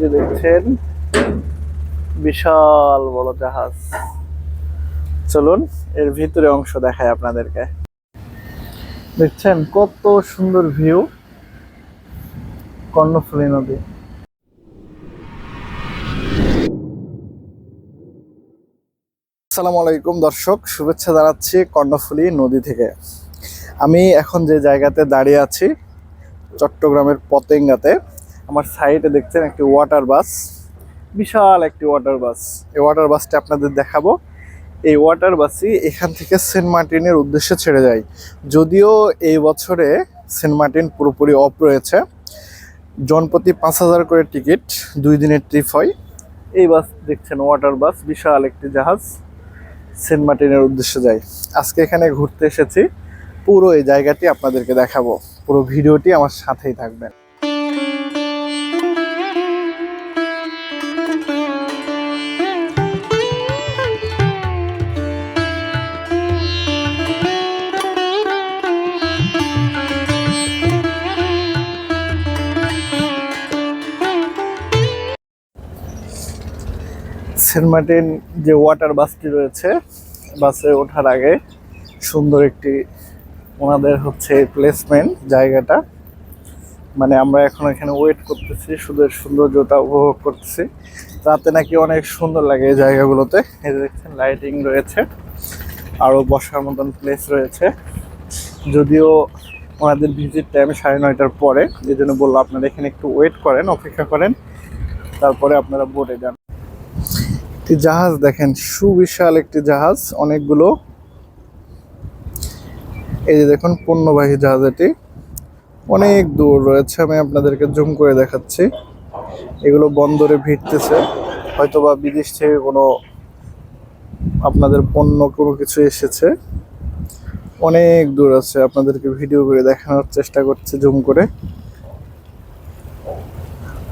যে দেখছেন, বিশাল বড় জাহাজ। চলুন, এর ভিতরে অংশ দেখায় আপনাদেরকে। দেখছেন, কত সুন্দর ভিউ কর্ণফুলী নদী। আসসালামু আলাইকুম দর্শক, শুভেচ্ছা জানাচ্ছি কর্ণফুলী নদী থেকে। আমি এখন যে জায়গাতে দাঁড়িয়ে আছি, চট্টগ্রামের পতেঙ্গাতে। আমার সাইডে দেখছেন একটি ওয়াটার বাস বিশাল একটি ওয়াটার বাস এই ওয়াটার বাসটা আপনাদের দেখাবো। এই ওয়াটার বাসই এখান থেকে সেন্ট মার্টিনের উদ্দেশ্যে ছেড়ে যায়। যদিও এই বছরে সেন্ট মার্টিন পুরোপুরি অফ রয়েছে। জনপ্রতি পাঁচ হাজার করে টিকিট, দুই দিনের ট্রিপ হয়। এই বাস দেখছেন ওয়াটার বাস বিশাল একটি জাহাজ। সেন্ট মার্টিনের উদ্দেশ্যে যায়। আজকে এখানে ঘুরতে এসেছি। পুরো এই জায়গাটি আপনাদেরকে দেখাবো। পুরো ভিডিওটি আমার সাথেই থাকবেন। সেন্ট মার্টিন যে ওয়াটার বাসটি রয়েছে, বাসে ওঠার আগে সুন্দর একটি ওনাদের হচ্ছে প্লেসমেন্ট জায়গাটা। মানে আমরা এখন এখানে ওয়েট করতেছি এর সৌন্দর্যটা উপভোগ করতেছি। রাতে নাকি অনেক সুন্দর লাগে এই জায়গাগুলোতে। এই দেখছেন লাইটিং রয়েছে আরও বসার মতন প্লেস রয়েছে। যদিও ওনাদের ভিজিট টাইম সাড়ে নয়টার পরে, এই জন্য বলল আপনারা এখানে একটু ওয়েট করেন, অপেক্ষা করেন, তারপরে আপনারা বোটে যান। একটি জাহাজ, দেখেন সুবিশাল একটি জাহাজ, অনেকগুলো। এই যে দেখুন, পণ্যবাহী জাহাজ এটি। অনেক দূর রয়েছে, আমি আপনাদেরকে জুম করে দেখাচ্ছি। এগুলো বন্দরে ভিড়তেছে, হয়তোবা বিদেশ থেকে কোনো আপনাদের পণ্য কোনো কিছু এসেছে। অনেক দূর আছে, আপনাদেরকে ভিডিও করে দেখানোর চেষ্টা করছি জুম করে।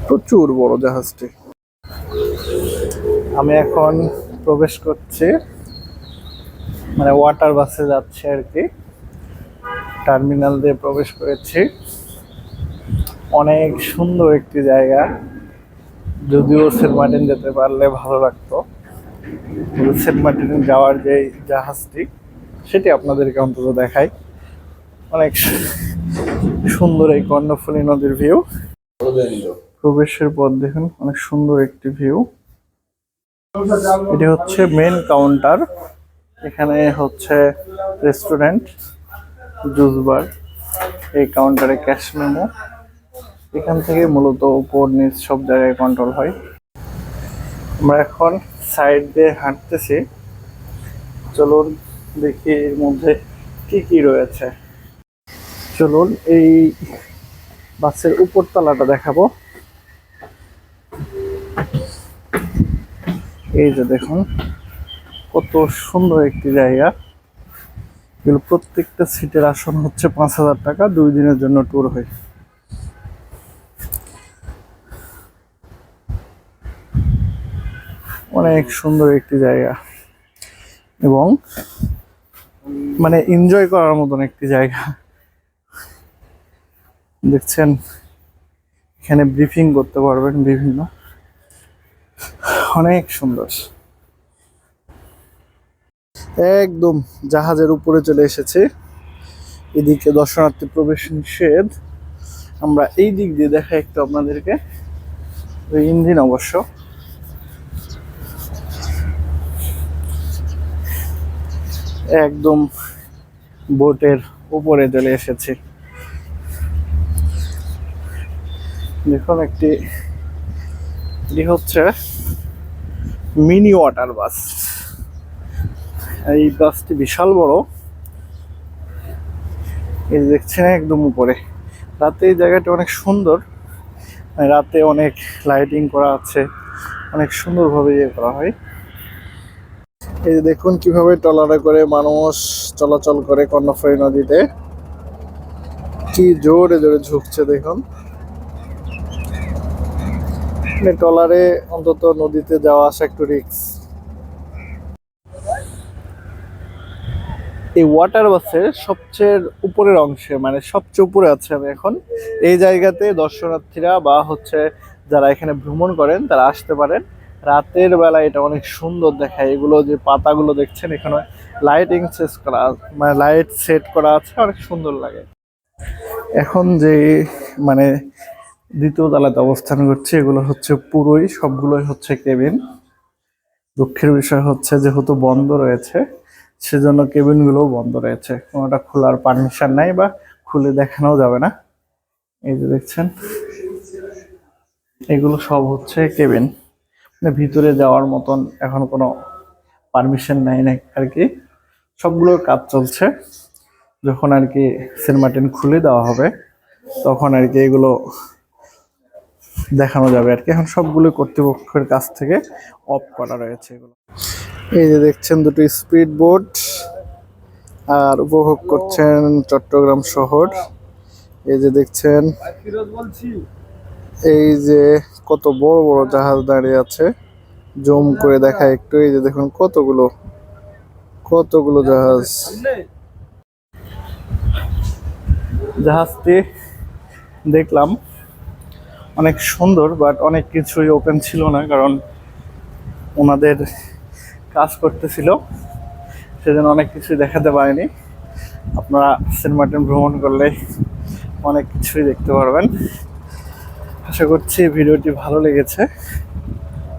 প্রচুর বড় জাহাজটি। আমি এখন প্রবেশ করছি মানে ওয়াটার বাসে যাচ্ছে আর কি। টার্মিনাল দিয়ে প্রবেশ করেছি। অনেক সুন্দর একটি জায়গা। যদিও সেন্ট মার্টিন যেতে পারলে ভালো লাগতো। সেন্ট মার্টিন যাওয়ার যে জাহাজটি সেটি আপনাদেরকে অন্তত দেখাই। অনেক সুন্দর এই কর্ণফুলী নদীর ভিউ প্রবেশের পর দেখুন অনেক সুন্দর একটি ভিউ এটি হচ্ছে মেন কাউন্টার এখানে হচ্ছে রেস্টুরেন্ট জুস বার এই কাউন্টারে ক্যাশ মেমো এখান থেকে মূলত উপর নিচ সব জায়গায় কন্ট্রোল হয়। আমরা এখন সাইড দিয়ে হাঁটতেছি। চলুন দেখি এর মধ্যে কি কি রয়েছে। চলুন এই বাসের উপরতলাটা দেখাবো। এই যে দেখুন, কত সুন্দর একটি জায়গা। এগুলো প্রত্যেকটা সিটের আসন হচ্ছে পাঁচ হাজার টাকা, দুই দিনের জন্য ট্যুর হয়। অনেক সুন্দর একটি জায়গা। এবং মানে এনজয় করার মতন একটি জায়গা। দেখছেন? এখানে ব্রিফিং করতে পারবেন বিভিন্ন। অনেক সুন্দর। একদম জাহাজের উপরে চলে এসেছে। এদিকে দর্শনার্থী প্রবেশ নিষেধ। আমরা এই দিক দিয়ে দেখা একটু আপনাদেরকে। ওই ইঞ্জিন অবশ্য। একদম বোটের উপরে চলে এসেছে। দেখুন একটি হচ্ছে মিনি ওয়াটার বাস। এই বাসটি বিশাল বড়। এই দেখছেন একদম উপরে। রাতে এই জায়গাটা অনেক সুন্দর। রাতে অনেক লাইটিং করা আছে। অনেক সুন্দরভাবে ইয়ে করা হয়। এই যে দেখুন কীভাবে ট্রলারে করে মানুষ চলাচল করে কর্ণফুলী নদীতে। কি জোরে জোরে ঝুঁকছে দেখুন। মানে ট্রলারে অন্তত নদীতে যাওয়া আসা একটু রিক্স এই ওয়াটার বাসের সবচেয়ে উপরের অংশে মানে সবচেয়ে উপরে আছে আমি এখন, এই জায়গাতে দর্শনার্থীরা বা হচ্ছে যারা এখানে ভ্রমণ করেন, তারা আসতে পারেন। রাতের বেলা এটা অনেক সুন্দর দেখায়। এগুলো যে পাতাগুলো দেখছেন, এখানে লাইটিং সেট করা মানে লাইট সেট করা আছে, অনেক সুন্দর লাগে। এখন যে মানে দ্বিতীয় তালাতে অবস্থান করছে, এগুলো হচ্ছে পুরোই, সবগুলোই হচ্ছে কেবিন। দুঃখের বিষয় হচ্ছে, যেহেতু বন্ধ রয়েছে, সেজন্য কেবিনগুলোও বন্ধ রয়েছে। কোনোটা খোলার পারমিশন নাই বা খুলে দেখানো যাবে না। এই যে দেখছেন, এগুলো সব হচ্ছে কেবিন। মানে ভিতরে যাওয়ার মতন এখন কোনো পারমিশন নাই না আর কি। সবগুলোর কাজ চলছে। যখন আর কি সেন্ট মার্টিন খুলে দেওয়া হবে, তখন আর কি এগুলো দেখানো যাবে আর কি। এখন সবগুলো কর্তৃপক্ষের কাছ থেকে অফ করা রয়েছে এগুলো। এই যে দেখছেন দুটো স্পিড বোট আর উপভোগ করছেন চট্টগ্রাম শহর। এই যে দেখছেন, এই যে কত বড় বড় জাহাজ দাঁড়িয়ে আছে। জুম করে দেখা একটু, এই যে দেখুন কতগুলো কতগুলো জাহাজ। জাহাজটি দেখলাম। অনেক সুন্দর বাট অনেক কিছুই ওপেন ছিল না, কারণ ওনাদের কাজ করতেছিল। সেজন্য অনেক কিছুই দেখাতে পারেনি। আপনারা সেন্ট মার্টিন ভ্রমণ করলে অনেক কিছুই দেখতে পারবেন। আশা করছি ভিডিওটি ভালো লেগেছে।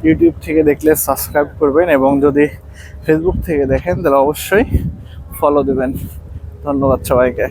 ইউটিউব থেকে দেখলে সাবস্ক্রাইব করবেন এবং যদি ফেসবুক থেকে দেখেন, তাহলে অবশ্যই ফলো দেবেন। ধন্যবাদ সবাইকে।